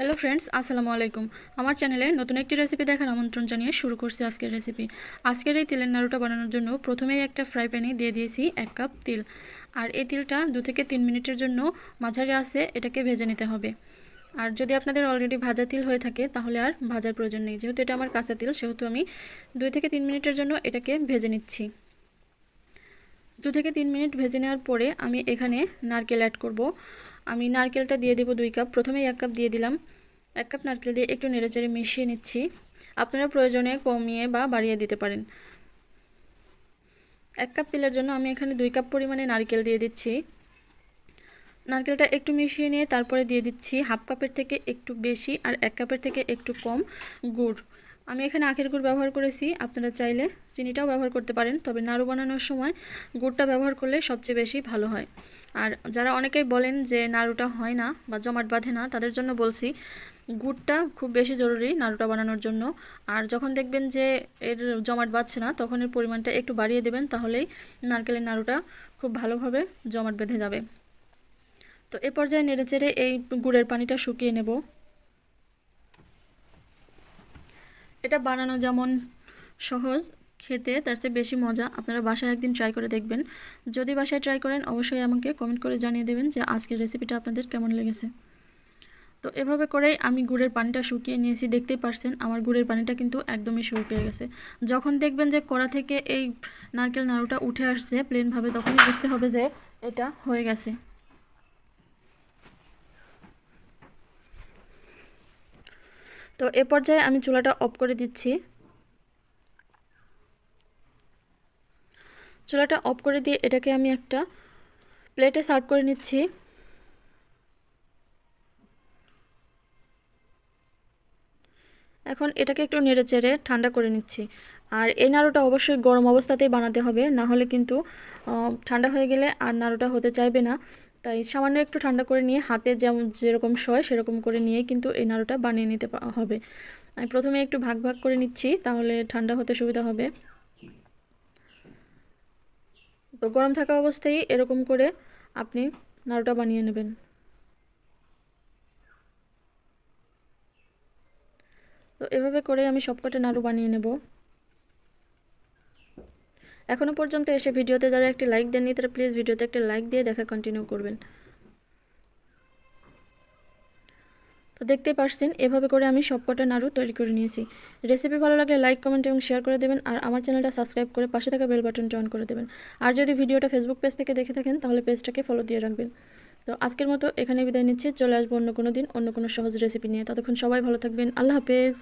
Hello friends আসসালামু আলাইকুম। আমার চ্যানেলে নতুন একটি রেসিপি দেখার আমন্ত্রণ জানিয়ে শুরু করছি আজকের রেসিপি আজকের এই তিলের নাড়ুটা বানানোর জন্য প্রথমেই একটা ফ্রাই প্যানে দিয়ে দিয়েছি এক কাপ তিল। আর এই তিলটা দু থেকে তিন মিনিটের জন্য মাঝারি আছে এটাকে ভেজে নিতে হবে। আর যদি আপনাদের অলরেডি ভাজা তিল হয়ে থাকে, তাহলে আর ভাজার প্রয়োজন নেই। যেহেতু এটা আমার কাঁচা তিল, সেহেতু আমি দুই থেকে তিন মিনিটের জন্য এটাকে ভেজে নিচ্ছি। দু থেকে তিন মিনিট ভেজে নেওয়ার পরে আমি এখানে নারকেল অ্যাড করব। আমি নারকেলটা দিয়ে দেবো দুই কাপ। প্রথমেই এক কাপ দিয়ে দিলাম। এক কাপ নারকেল দিয়ে একটু নেড়েচেড়ে মিশিয়ে নিচ্ছি। আপনারা প্রয়োজনে কমিয়ে বা বাড়িয়ে দিতে পারেন। এক কাপ তেলের জন্য আমি এখানে দুই কাপ পরিমাণে নারকেল দিয়ে দিচ্ছি। নারকেলটা একটু মিশিয়ে নিয়ে তারপরে দিয়ে দিচ্ছি হাফ কাপের থেকে একটু বেশি আর এক কাপের থেকে একটু কম গুড়। আমি এখানে আখের গুড় ব্যবহার করেছি, আপনারা চাইলে চিনিটাও ব্যবহার করতে পারেন, তবে নাড়ু বানানোর সময় গুড়টা ব্যবহার করলে সবচেয়ে বেশি ভালো হয়। আর যারা অনেকেই বলেন যে নাড়ুটা হয় না বা জমাট বাঁধে না, তাদের জন্য বলছি, গুড়টা খুব বেশি জরুরি নাড়ুটা বানানোর জন্য। আর যখন দেখবেন যে এর জমাট বাঁধছে না, তখন এর পরিমাণটা একটু বাড়িয়ে দেবেন, তাহলেই নারকেলের নাড়ুটা খুব ভালোভাবে জমাট বেঁধে যাবে। তো এ পর্যায়ে নেড়েচেড়ে এই গুড়ের পানিটা শুকিয়ে নেব। এটা বানানো যেমন সহজ, খেতে তার চেয়ে বেশি মজা। আপনারা বাসায় একদিন ট্রাই করে দেখবেন। যদি বাসায় ট্রাই করেন, অবশ্যই আমাকে কমেন্ট করে জানিয়ে দেবেন যে আজকের রেসিপিটা আপনাদের কেমন লেগেছে। তো এভাবে করেই আমি গুড়ের পানিটা শুকিয়ে নিয়েছি, দেখতেই পারছেন আমার গুড়ের পানিটা কিন্তু একদমই শুকিয়ে গেছে। যখন দেখবেন যে কড়া থেকে এই নারকেল নাড়ুটা উঠে আসছে প্লেনভাবে তখনই বুঝতে হবে যে এটা হয়ে গেছে। তো এ পর্যায়ে আমি চুলাটা অফ করে দিচ্ছি। চুলাটা অফ করে দিয়ে এটাকে আমি একটা প্লেটে সার্ভ করে নিচ্ছি। এখন এটাকে একটু নেড়ে চেড়ে ঠান্ডা করে নিচ্ছি। আর এই নাড়ুটা অবশ্যই গরম অবস্থাতেই বানাতে হবে, না হলে কিন্তু ঠান্ডা হয়ে গেলে আর নাড়ুটা হতে চাইবে না। তাই সামান্য একটু ঠান্ডা করে নিয়ে হাতে যেমন যেরকম সয় সেরকম করে নিয়ে কিন্তু এই নাড়ুটা বানিয়ে নিতে হবে। আমি প্রথমে একটু ভাগ ভাগ করে নিচ্ছি, তাহলে ঠান্ডা হতে সুবিধা হবে। তো গরম থাকা অবস্থায় এরকম করে আপনি নাড়ুটা বানিয়ে নেবেন। তো এভাবে করে আমি সবকটা নাড়ু বানিয়ে নেব। এখনও পর্যন্ত এসে ভিডিওতে যারা একটি লাইক দেননি, তারা প্লিজ ভিডিওতে একটা লাইক দিয়ে দেখা কন্টিনিউ করবেন। তো দেখতেই পারছেন, এভাবে করে আমি সবকটা নাড়ু তৈরি করে নিয়েছি। রেসিপি ভালো লাগলে লাইক কমেন্ট এবং শেয়ার করে দেবেন, আর আমার চ্যানেলটা সাবস্ক্রাইব করে পাশে থাকা বেল বাটনটা অন করে দেবেন। আর যদি ভিডিওটা ফেসবুক পেজ থেকে দেখে থাকেন, তাহলে পেজটাকে ফলো দিয়ে রাখবেন। তো আজকের মতো এখানে বিদায় নিচ্ছি, চলে আসব অন্য কোনো দিন, অন্য কোনো সহজ রেসিপি নিয়ে। ততক্ষণ সবাই ভালো থাকবেন, আল্লাহ হাফেজ।